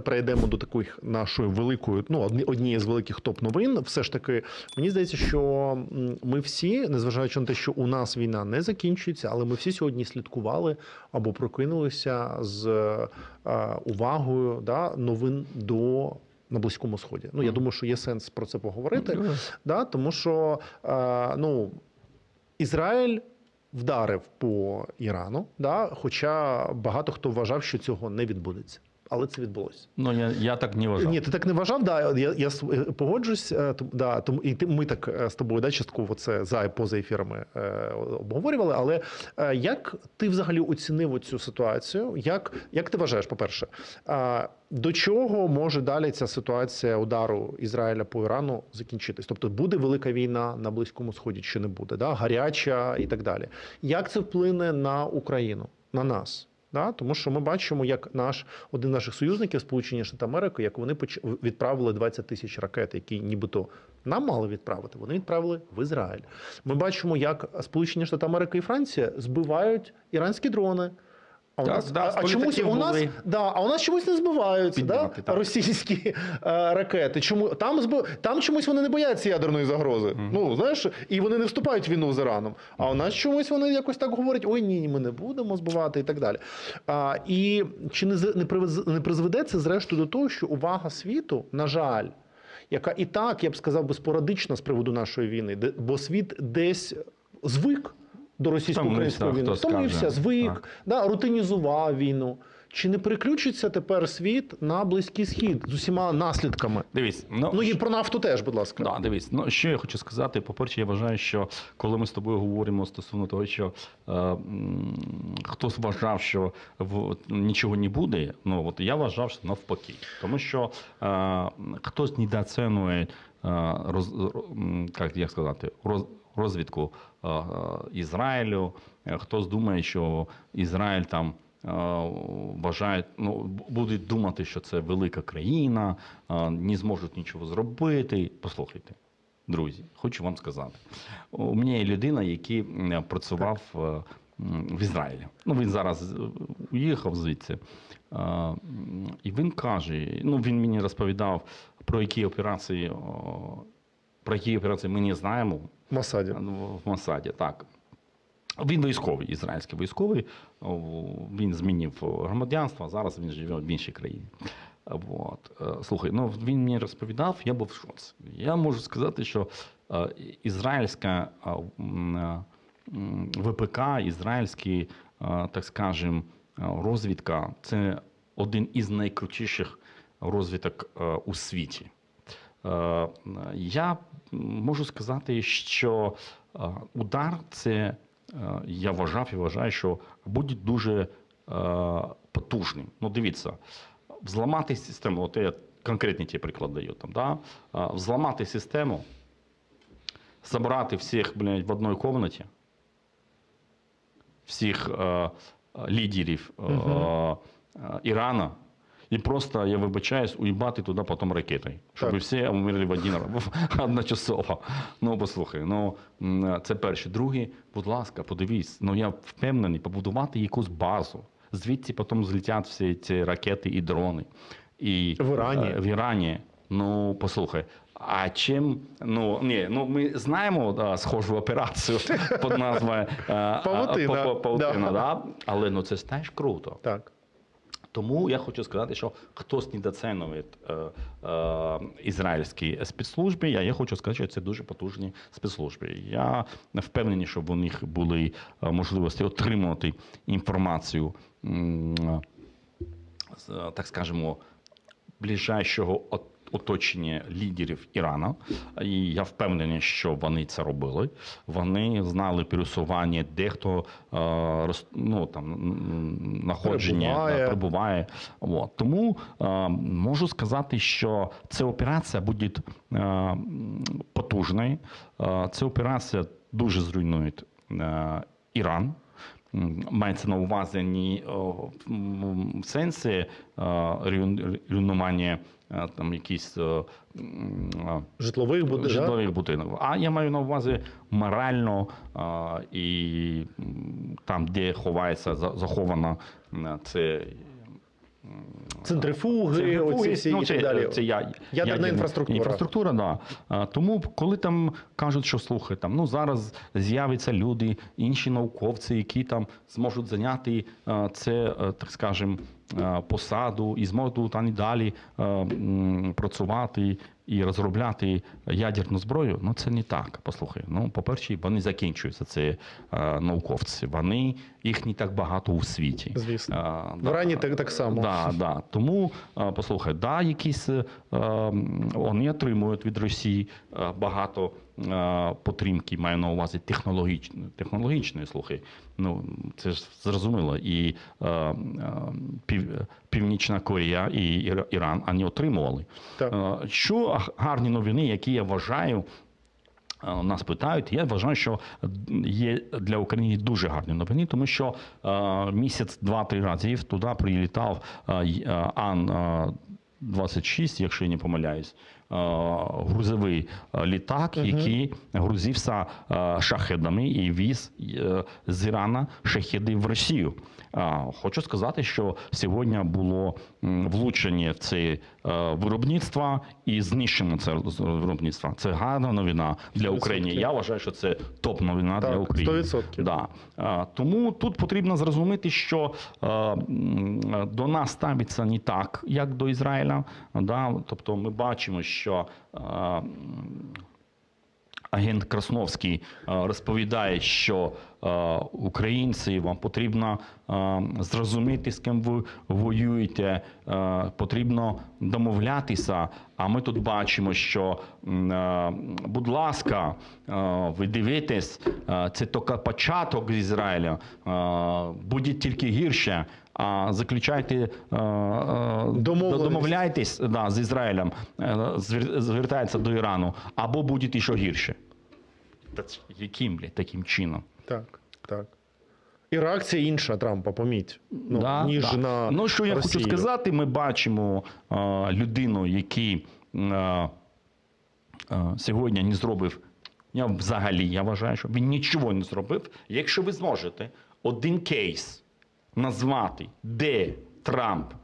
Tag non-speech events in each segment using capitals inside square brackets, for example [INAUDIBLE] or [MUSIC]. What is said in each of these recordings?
Перейдемо до таких нашої великої, ну одні- однієї з великих топ новин. Все ж таки, мені здається, що ми всі, незважаючи на те, що у нас війна не закінчується, але ми всі сьогодні слідкували або прокинулися з е, увагою да, новин до. На близькому сході. Ну я думаю, що є сенс про це поговорити. Да, тому що е, ну, Ізраїль вдарив по Ірану, да, хоча багато хто вважав, що цього не відбудеться. Але це відбулося. Ну я, я так не вважав. Ні, ти так не вважав. Да, я, я е, погоджусь. е, Да, тому і ти, ми так е, з тобою да, частково це за і поза ефірами е, обговорювали. Але е, як ти взагалі оцінив цю ситуацію? Як, як ти вважаєш, по-перше, е, до чого може далі ця ситуація удару Ізраїля по Ірану закінчитись? Тобто буде велика війна на Близькому Сході чи не буде? Да? Гаряча і так далі. Як це вплине на Україну, на нас? Да? Тому що ми бачимо, як наш один з наших союзників, Сполучені Штати Америки, як вони відправили 20 тисяч ракет, які нібито нам мали відправити. Вони відправили в Ізраїль. Ми бачимо, як Сполучені Штати Америки і Франція збивають іранські дрони. А у нас, да, а, чомусь у нас, були. да, а у нас чомусь не збиваються да, так. російські е, ракети. Чому там збив... там чомусь вони не бояться ядерної загрози? Мгм. Ну знаєш, і вони не вступають в війну з Іраном. А у нас чомусь вони якось так говорять: ой, ні, ні, ми не будемо збивати і так далі. А, і чи не, не, привез- не призведе це зрештою до того, що увага світу, на жаль, яка і так, я б сказав, би спорадична з приводу нашої війни, де- бо світ десь звик до російсько-української війни. Втомився, звик, Так. да, рутинізував війну. Чи не переключиться тепер світ на Близький Схід з усіма наслідками? Дивись, ну, Ну і про нафту теж, будь ласка. Да, дивись, ну що я хочу сказати. По-перше, я вважаю, що коли ми з тобою говоримо стосовно того, що е, хтось вважав, що в, нічого не буде, ну от я вважав, що навпаки. Тому що е, хтось недооцінює е, роз, як, як сказати, роз, розвідку е, е, Ізраїлю. Е, Хтось думає, що Ізраїль там. Вважають, ну будуть думати, що це велика країна, не зможуть нічого зробити. Послухайте, друзі, хочу вам сказати. У мене є людина, який працював м, в Ізраїлі. Ну він зараз уїхав звідси. І він каже: ну він мені розповідав про які операції, про які операції ми не знаємо В Масаді. в Масаді. Так. Він військовий, ізраїльський військовий. Він змінив громадянство, а зараз він живе в іншій країні. От. Е, Слухай, ну він мені розповідав, я був в шоці. Я можу сказати, що е, ізраїльська е, ВПК, ізраїльський, е, так скажем, розвідка це один із найкрутіших розвиток е, у світі. Я можу сказати, що е, удар це е, я вважав і вважаю, що буде дуже е, потужним. Ну, дивіться, взламати систему, от я конкретні ті приклад даю там, да? Взламати систему, забрати всіх блядь, в одній кімнаті, всіх лідерів е, Ірана. І просто, я вибачаюсь, уїбати туди потім ракетою, щоб Так. всі умерли в один [LAUGHS] одночасово. Ну, послухай, ну це перше. Друге, будь ласка, подивись, ну я впевнений, побудувати якусь базу. Звідси потім злетять всі ці ракети і дрони. І, В Ірані. е, в Ірані. Ну, послухай. А чим ну ні, ну ми знаємо да, схожу операцію [LAUGHS] під назвою е, Павутина, е, па- па- павутина, да. да. але ну це ж теж круто. Так. Тому я хочу сказати, що хтось недооцінює е, е, ізраїльські спецслужби. а Я хочу сказати, що це дуже потужні спецслужби. Я впевнений, що в них були е, можливості отримувати інформацію, е, так скажемо, ближайшого от- оточення лідерів Ірану. І я впевнений, що вони це робили. Вони знали пересування, де хто е, ну, там, м, знаходження Перебуває. перебуває. От. Тому е, можу сказати, що ця операція буде е, потужною. Ця операція дуже зруйнує Іран. Мається на увазі не в сенсі руйн- руйнування там якісь е, е, Житлових да? житлових будинок. А я маю на увазі морально і там, де ховається за- заховано це Центрифуги, оці всі ну, і так далі. Це я, Ядерна інфраструктура. Інфраструктура, да. Тому, коли там кажуть, що слухай, там ну зараз з'являться люди, інші науковці, які там зможуть зайняти це, е, так скажем, е, посаду і зможуть там і далі е, працювати і розробляти ядерну зброю, ну це не так. Послухай. Ну, по-перше, вони закінчуються. Це е, науковці. Вони їх не так багато у світі. Звісно. А, В Ірані так- так само. Да, да. Тому послухай, да, якісь е, вони отримують від Росії е, багато е, підтримки, маю на увазі технологічної, технологічної, слухай. Ну це ж зрозуміло. І пів, Північна Корея і Іра- Іран вони отримували. Так. Що гарні новини, які я вважаю. Е, Нас питають. Я вважаю, що є для України дуже гарні новини, тому що е, місяць, два-три разів туди прилітав е, Ан е, 26, якщо я не помиляюсь, грузовий е, літак, який грузився е, шахедами і віз е, з Ірана шахеди в Росію. Хочу сказати, що сьогодні було влучення в це е, виробництво і знищено це виробництво. Це гарна новина для 100%. України. Я вважаю, що це топ новина для України. 100%. Да. Тому тут потрібно зрозуміти, що е, до нас ставиться не так, як до Ізраїля. Да? Тобто ми бачимо, що е, м, агент Красновський е, розповідає, що е, українці вам потрібно е, зрозуміти, з ким ви воюєте, е, потрібно домовлятися. А ми тут бачимо, що, е, будь ласка, е, ви дивитесь, е, це тільки початок Ізраїля, е, буде тільки гірше. А заключайте е, е, Домовленість. домовляйтесь да, з Ізраїлем, е, звертається до Ірану, або буде ще гірше. Яким блядь, таким чином? Так, так. І реакція інша Трампа, поміть. Ну, Да, ніж да. на ну, що я Росію. хочу сказати, ми бачимо е, людину, який е, е, сьогодні не зробив. Я взагалі я вважаю, що він нічого не зробив. Якщо ви зможете один кейс назвати, де Трамп е,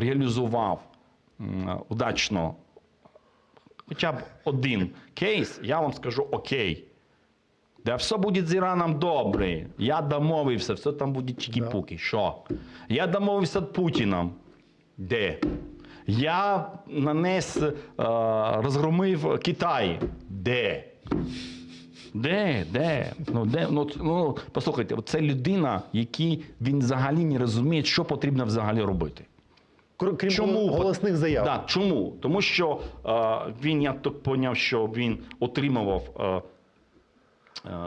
реалізував удачно хоча б один кейс, я вам скажу окей. Да все буде з Іраном добре. Я домовився, все там буде чики-пуки. Що? Я домовився з Путіном. Де? Я нанес, е, розгромив Китай. Де? Де? Де? Ну, де? Ну, ну, послухайте, це людина, який він взагалі не розуміє, що потрібно взагалі робити. Крім Чому? голосних заяв. Да, чому? Тому що е, він, я так поняв, що він отримував е, е,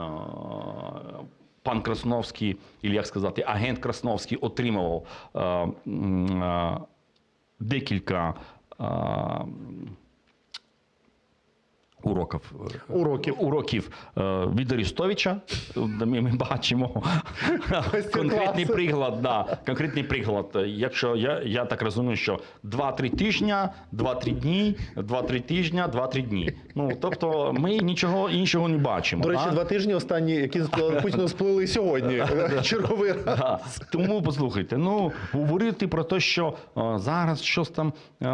пан Красновський, і як сказати, агент Красновський отримував е, е, декілька е, уроків, Уроків. уроків е, від Арістовича. Ми, ми бачимо конкретний приклад. Да, конкретний приклад. Якщо я, я так розумію, що 2-3 тижня, 2-3 дні, 2-3 тижня, 2-3 дні. Ну тобто ми нічого іншого не бачимо. До речі, два тижні останні, які Путіну, сплили сьогодні. [LAUGHS] Черговий раз. Да. Тому послухайте, ну говорити про те, що е, зараз щось там е,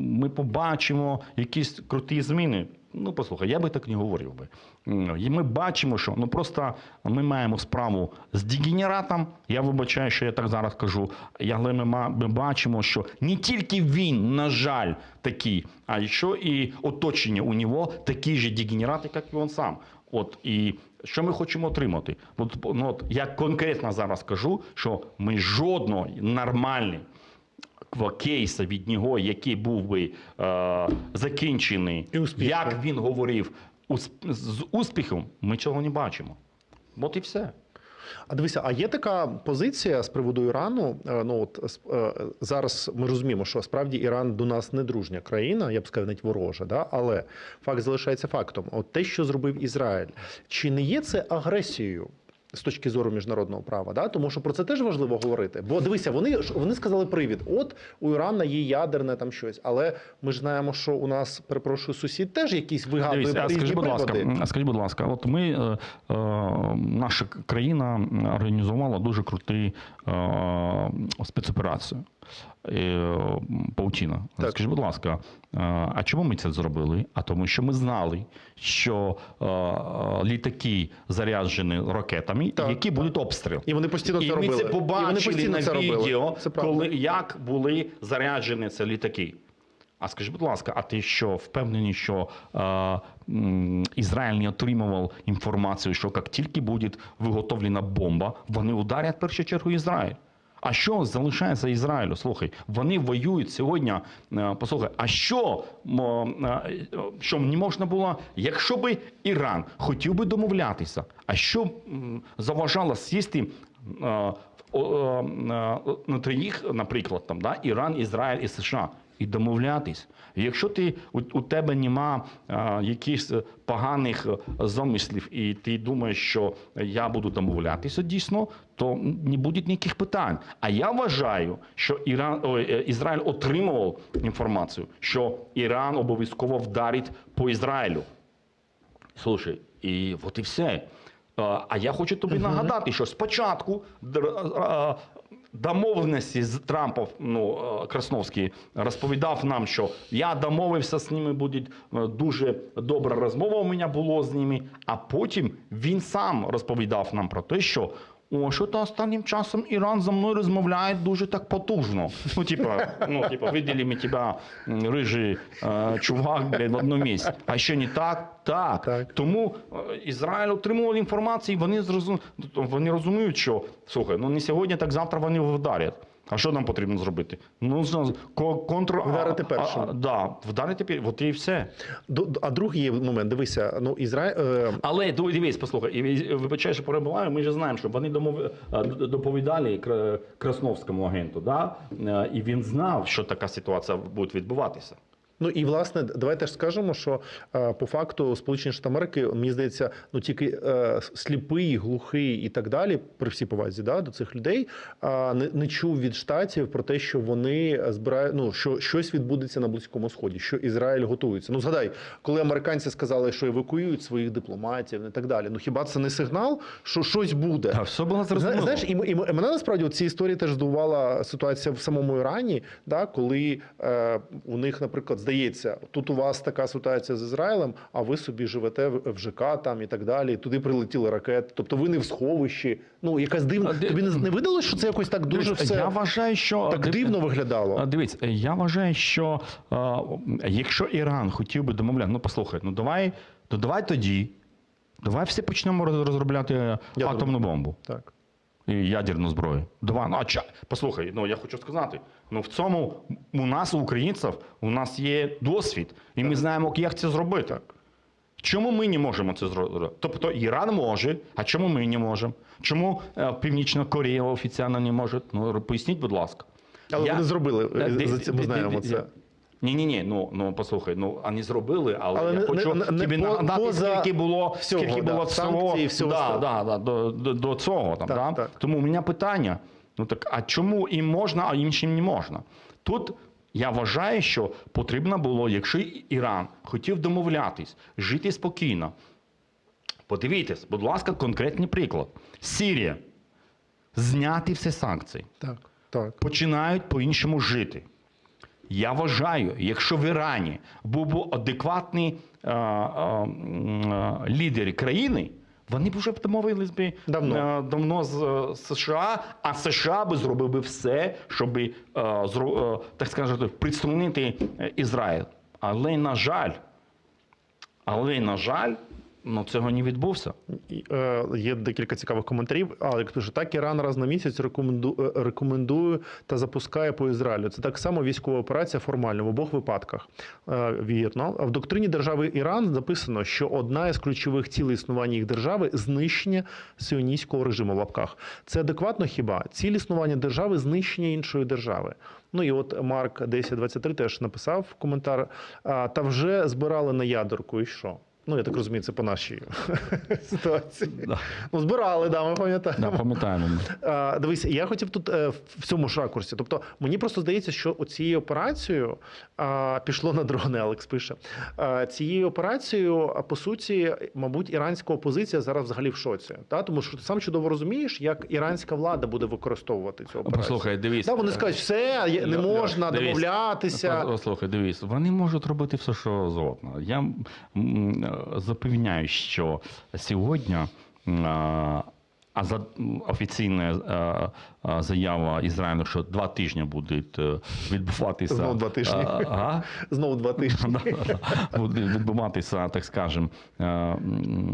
ми побачимо якісь круті зміни. Ну, послухай, я би так не говорив би. І ми бачимо, що ну просто ми маємо справу з дегенератом. Я вибачаю, що я так зараз кажу. Я- ми, ми бачимо, що не тільки він, на жаль, такий, а ще і оточення у нього такі ж дегенерати, як і він сам. От і що ми хочемо отримати? От, ну, от я конкретно зараз кажу, що ми жодного нормальний кейса від нього, який був би е, закінчений, І як він говорив, усп- з успіхом, ми цього не бачимо. От і все. А дивися, а є така позиція з приводу Ірану. е, Ну от с- е, зараз ми розуміємо, що справді Іран до нас не дружня країна, я б сказав, навіть ворожа, да? але факт залишається фактом. От те, що зробив Ізраїль, чи не є це агресією? З точки зору міжнародного права, да? тому що про це теж важливо говорити. Бо дивися, вони вони сказали привід: от у Ірана є ядерне там щось, але ми ж знаємо, що у нас перепрошую сусід теж якісь вигадує Дивіться, скажіть, будь ласка, а скажіть, будь ласка, от ми, е, е, наша країна організувала дуже крутий е, спецоперацію. Паутіна. Так. Скажіть, будь ласка, е, а чому ми це зробили? А тому, що ми знали, що е, е, літаки заряджені ракетами, Так, які будуть обстріл. І вони постійно І це ми це І вони побачили постійно на це робили. відео, Це коли як були заряджені ці літаки. А скажи, будь ласка, а ти що впевнений, що е, Ізраїль не отримував інформацію, що як тільки буде виготовлена бомба, вони ударять в першу чергу Ізраїль. А що залишається Ізраїлю? Слухай, вони воюють сьогодні. е, Послухай, а що, е, що не можна було, якщо би Іран хотів би домовлятися, а що заважало сісти е, е, е, на троїх, наприклад, там, да, Іран, Ізраїль і США. І домовлятись. Якщо ти у, у тебе нема а, якихось е, поганих е, замислів, і ти думаєш, що я буду домовлятися дійсно, то не буде ніяких питань. А я вважаю, що Іран ой, е, Ізраїль отримував інформацію, що Іран обов'язково вдарить по Ізраїлю. Слушай, і от і все. А я хочу тобі нагадати, що спочатку домовленості з Трампом, ну, е, Красновський розповідав нам, що я домовився з ними, буде дуже добра розмова у мене було з ними. А потім він сам розповідав нам про те, що. О, що то останнім часом Іран за мною розмовляє дуже так потужно. Ну, типа, ну, типа, виділи ми тебе, рижий е, чувак, блядь, в одному місці. А що не так? Так. Так. Тому е, Ізраїль отримував інформацію, і вони зрозум... вони розуміють, що слухай, ну не сьогодні, так завтра вони вдарять. А що нам потрібно зробити? Ну, контр... Вдарити першим. А, да, вдарити от і все. До- А другий є момент, дивися, ну Ізраїль. Е, Але дивись, послухай, вибачай, що перебуваю, ми ж знаємо, що вони домов... е, доповідали Красновському агенту, да? Е, і він знав, що така ситуація буде відбуватися. Ну і власне, давайте ж скажемо, що е, по факту Сполучені Штати Америки, мені здається, ну тільки е, сліпий, глухий і так далі, при всій повазі да, до цих людей, не, не чув від штатів про те, що вони збирають, ну що щось відбудеться на близькому сході, що Ізраїль готується. Ну згадай, коли американці сказали, що евакуюють своїх дипломатів і так далі. Ну хіба це не сигнал, що щось буде? Та все було зрозуміло. Знаєш, і, і мене насправді в цій історії теж здивувала ситуація в самому Ірані, да, коли е, у них, наприклад, здається, тут у вас така ситуація з Ізраїлем, а ви собі живете в, ЖК там і так далі. Туди прилетіли ракети. Тобто ви не в сховищі. Ну якась дивна. А Тобі не, не видалось, що це якось так дуже все Я вважаю, що так див- дивно виглядало. Дивись, я вважаю, що якщо Іран хотів би домовляти, ну послухай, ну давай, ну давай тоді, давай всі почнемо розробляти Ядерну. атомну бомбу Так. і ядерну зброю. Давай, ну а ча, послухай, ну я хочу сказати, ну в цьому у нас, у українців, у нас є досвід, і ми знаємо, як це зробити. Чому ми не можемо це зробити? Тобто Іран може, а чому ми не можемо? Чому е, Північна Корея офіційно не може? Ну поясніть, будь ласка. Але Я- вони зробили Та, е, за це. Ми знаємо ди- це. Ні, ні, ні. Ну ну послухай, ну вони зробили, але, Але я не- хочу не- не тобі нагадати, поза скільки було всього, скільки да, було всього, всього да, да, да, до, до, до цього. Там, Так, да? так. Тому у мене питання: ну так, а чому їм можна, а іншим не можна? Тут я вважаю, що потрібно було, якщо Іран хотів домовлятись, жити спокійно. Подивіться, будь ласка, конкретний приклад. Сирія. Зняти всі санкції Так. Так. починають по-іншому жити. Я вважаю, якщо в Ірані був би адекватний е, е, е, лідер країни, вони б вже б домовились би Давно. е, давно з е, США, а США би зробив би все, щоб е, зро- так скажемо, представнити е, Ізраїль. Але на жаль, але на жаль, ну цього не відбувся. Е, Є декілька цікавих коментарів. Але пише, так Іран раз на місяць рекоменду, е, рекомендує та запускає по Ізраїлю. Це так само військова операція формально в обох випадках. Е, Вірно. В доктрині держави Іран записано, що одна із ключових цілей існування їх держави знищення сіоністського режиму в лапках. Це адекватно хіба? Ціль існування держави знищення іншої держави. Ну і от Марк 1023 теж написав коментар. Та вже збирали на ядерку, і що? Ну, я так розумію, це по нашій [LAUGHS] ситуації. Да. Ну, збирали, да, ми пам'ятаємо. Да, пам'ятаємо. А, Дивись, я хотів тут е, в цьому ж ракурсі. Тобто, мені просто здається, що цією операцією а, пішло на дрони, Алекс пише. А, цією операцією, а, по суті, мабуть, іранська опозиція зараз взагалі в шоці. Та? Тому що ти сам чудово розумієш, як іранська влада буде використовувати цю операцію. Послухай, дивись. Да, вони скажуть, все, не можна дивись. домовлятися. Послухай, дивись, вони можуть робити все, що завгодно. Я е, запевняю, що сьогодні. а, А за офіційна заява Ізраїлю, що два тижні будуть е, відбуватися. Знову два тижні. ага. [LAUGHS] Знову два тижні. [LAUGHS] буде відбуватися, так скажем, е,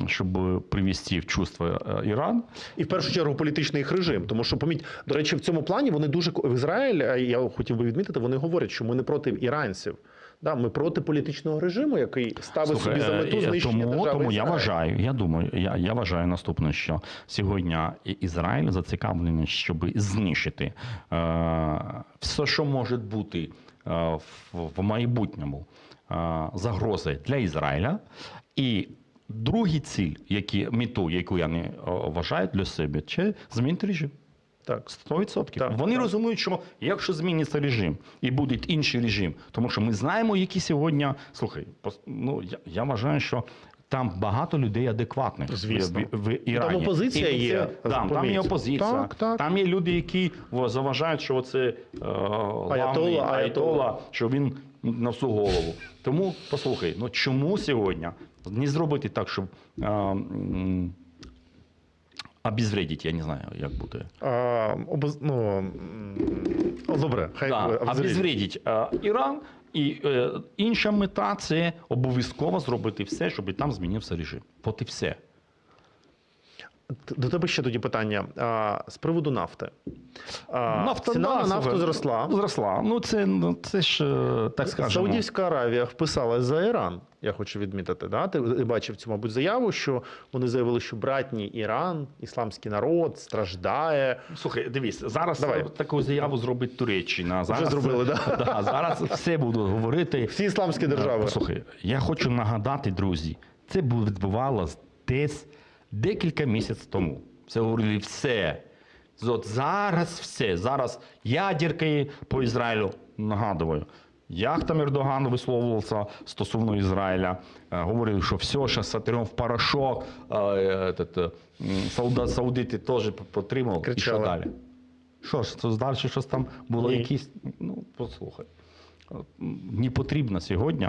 щоб привести в чувство е, Іран. І в першу чергу політичний їх режим. Тому що поміть, до речі, в цьому плані вони дуже в Ізраїль. Я хотів би відмітити, вони говорять, що ми не проти іранців. Да, ми проти політичного режиму, який ставить собі за е, мету е, знищення тому, держави. тому я вважаю, я думаю, я, я вважаю наступне, що сьогодні Ізраїль зацікавлений, щоб знищити е, все, що може бути е, в, в майбутньому е, загрози для Ізраїля. І другий ціль, які, мету, яку я не е, вважаю для себе, це змінити режим. Так. 100%. Так, Вони так. розуміють, що якщо зміниться режим і буде інший режим, тому що ми знаємо, які сьогодні. Слухай, ну я, я вважаю, що. Там багато людей адекватних Звісно. в, в, Ірані. Там опозиція І це- є, Да, там є опозиція. Так, так. Там є люди, які заважають, що це е, главний аятолла. аятолла, що він на всю голову. Тому послухай, ну чому сьогодні не зробити так, щоб е, м, обезвредити, я не знаю, як буде. А, обез... ну, добре, хай Да, обезвредить е, Іран. І е, інша мета це обов'язково зробити все, щоб там змінився режим. От і все. До тебе ще тоді питання а, з приводу нафти. А, Нафта, ціна на нафту зросла. Зросла. Ну це, ну, це ж е, так скажемо. Саудівська Аравія вписалась за Іран. Я хочу відмітити. Да? Ти бачив цю, мабуть, заяву, що вони заявили, що братній Іран, ісламський народ страждає. Слухай, дивись, зараз Давай. е, таку заяву зробить Туреччина. Зараз, зробили, да? [LAUGHS] да, зараз все будуть говорити. Всі ісламські держави. Послухай, я хочу нагадати, друзі, це відбувалося десь декілька місяців тому. Це говорили все. От зараз все. Зараз ядерки по Ізраїлю нагадую. Як там Ердоган висловлювався стосовно Ізраїля, Е, говорили, що все, зараз сотрем в порошок, е, е, саудити теж потримав. І що далі? Що ж, це далі щось там було Ні. якісь. Ну, послухай. Не потрібно сьогодні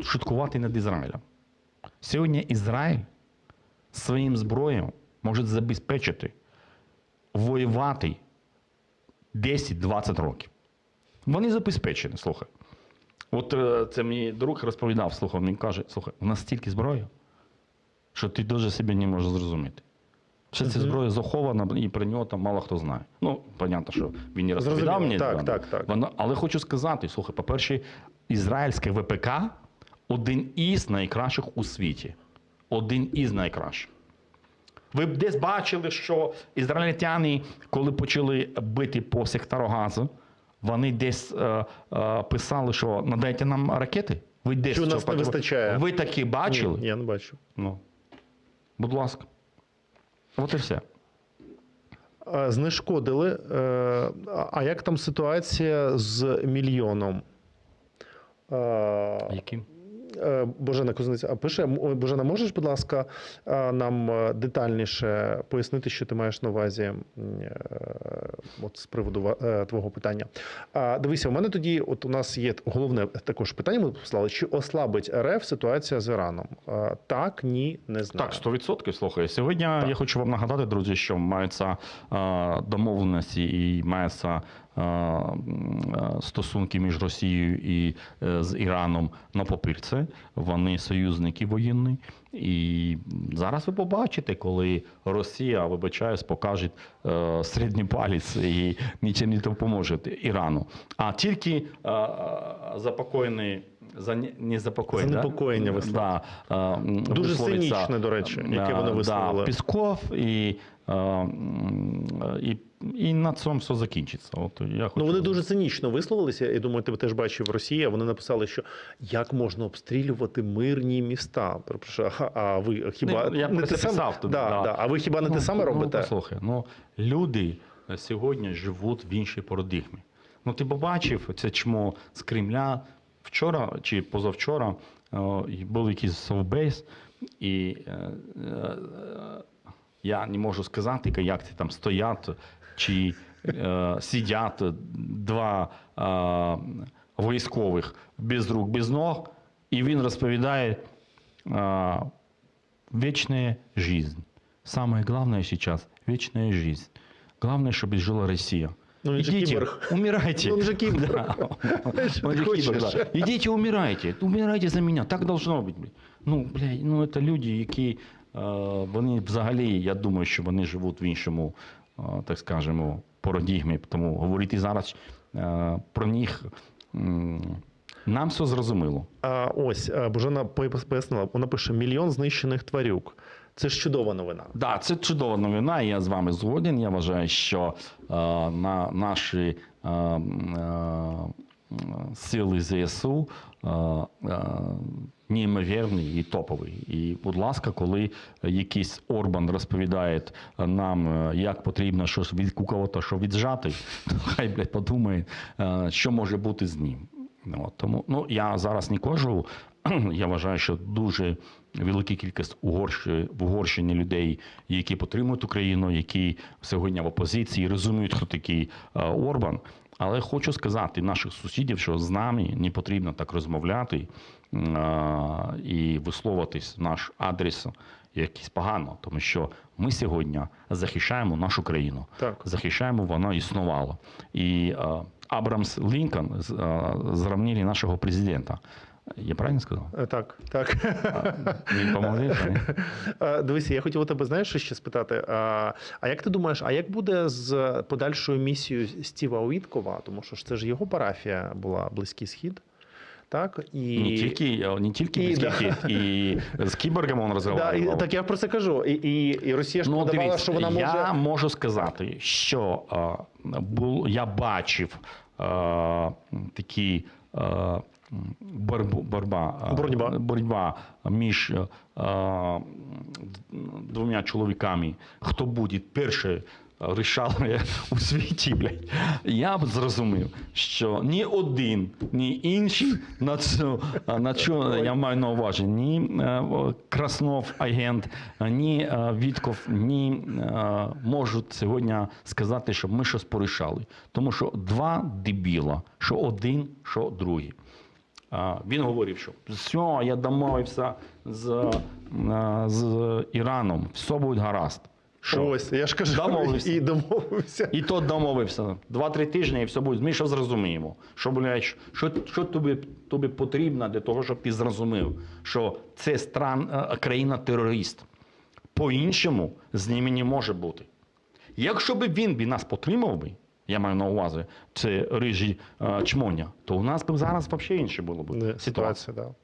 шуткувати над Ізраїлем. Сьогодні Ізраїль своїм зброєм може забезпечити воювати 10-20 років. Вони забезпечені, слухай. От е, це мій друг розповідав, слухай, він каже: слухай, у нас стільки зброї, що ти дуже себе не можеш зрозуміти. Що ця зброя захована, і про нього там мало хто знає. Ну, понятно, що він не розповідав мені. Так, так, так. Але хочу сказати: слухай, по-перше, ізраїльське ВПК один із найкращих у світі. Один із найкращих. Ви б десь бачили, що ізраїльтяни, коли почали бити по сектору газу, вони десь е, е, писали, що надайте нам ракети. Ви десь Що нас не вистачає. Ви такі бачили? Ні, я не бачу. Ну, будь ласка. От і все. Е, Знешкодили. Е, А а як там ситуація з мільйоном? Е, Яким? Е, Божена Кузниця пише: «М- Божена, можеш, будь ласка, е, нам е, детальніше пояснити, що ти маєш на увазі от з приводу твого питання? Дивися, у мене тоді, от у нас є головне також питання. Ми послали, чи ослабить РФ ситуація з Іраном? Так, ні, не знаю. Так, 100% слухай. Сьогодні я хочу вам нагадати, друзі, що маються е, домовленості і маються м, е, стосунки між Росією і е, з Іраном на папірці. Вони союзники воєнні. І зараз ви побачите, коли Росія, вибачаюсь, покаже е, середній палець і нічим не допоможе Ірану. А тільки е, е, запокоєний. За не запокоєння, Занепокоєння да? Да, е, Дуже висловиться, цинічне, до речі, яке е, вони да. Пісков і е, і, і на цьому все закінчиться. От я хочу... Ну вони дуже цинічно висловилися. Я думаю, ти теж бачив Росія. Вони написали, що як можна обстрілювати мирні міста. А- ви хіба Ну, я не те саме? тобі, Да, да. да. А ви хіба не те саме Ну, робите? послухай, ну люди сьогодні живуть в іншій парадигмі. Ну ти побачив це чмо з Кремля вчора чи позавчора е, був якийсь совбейс, і е, е, я не можу сказати, як це там стоять чи е, сидять два е, військових без рук, без ног, і він розповідає. Е, вечная жизнь. Самое главное сейчас – вечная жизнь. Главное, чтобы жила Россия. Ну, же Идите, киборг. умирайте. Он же киборг. [LAUGHS] Да. Что Он же киборг, да. Идите, умирайте. Умирайте за меня. Так должно бути. Ну, блядь, ну це люди, які вони взагалі, я думаю, що вони живуть в іншому, е, так скажемо, парадігмі. Тому говорити зараз е, про них нам все зрозуміло. А ось Божена пояснила, вона пише мільйон знищених тварюк. Це ж чудова новина. Да, це чудова новина. Я з вами згоден. Я вважаю, що е, на наші е, е, сили ЗСУ е, е, неймовірні і топові. І, будь ласка, коли якийсь Орбан розповідає нам, е, як потрібно щось від кого-то, що віджати, [LAUGHS] то хай блядь, подумає, е, що може бути з ним. От, тому ну, я зараз не кажу. [CLEARS THROAT] Я вважаю, що дуже велика кількість Угорщини, в Угорщині людей, які підтримують Україну, які сьогодні в опозиції, розуміють, хто такий е, Орбан. Але хочу сказати наших сусідів, що з нами не потрібно так розмовляти і висловитись в наш адрес якось погано, тому що ми сьогодні захищаємо нашу країну Так. захищаємо, воно існувало. І Абрамс Лінкольн зрівняли нашого президента. Я правильно сказав? Е, Так, так. Він? [LAUGHS] Е, Дивися, я хотів у тебе, знаєш, ще спитати. А, а як ти думаєш, а як буде з подальшою місією Стіва Уіткова? Тому що ж це ж його парафія була Близький Схід. Так? І... Не тільки, не тільки І, да. і з кіборгом він Да, розмовляв. і, так я про це кажу. І, і, і Росія ж Ну, подавала, дивись, що вона може. я можу сказати, що е, бул, я бачив е, такі борбу, борба, е, Боротьба. боротьба між е, двома чоловіками, хто буде перший рішали у світі, блядь. Я б зрозумів, що ні один, ні інший на цю, на що я маю на увазі, ні е, Краснов агент, ні е, Вітков, ні е, можуть сьогодні сказати, щоб ми щось порішали. Тому що два дебіла, що один, що другий. Він говорив, що все, я домовився з, з Іраном, все буде гаразд. Що? Ось, я ж кажу, Домовився. і домовився. І то домовився. Два-три тижні і все буде. Ми що зрозуміємо. Що, блядь, що, що тобі, тобі потрібно для того, щоб ти зрозумів, що це стран, е, країна-терорист. По-іншому з ними не може бути. Якщо б він би нас підтримав би, я маю на увазі, це рижі е, чмоня, то у нас б зараз взагалі інше було б ситуація. Ситуація. Да.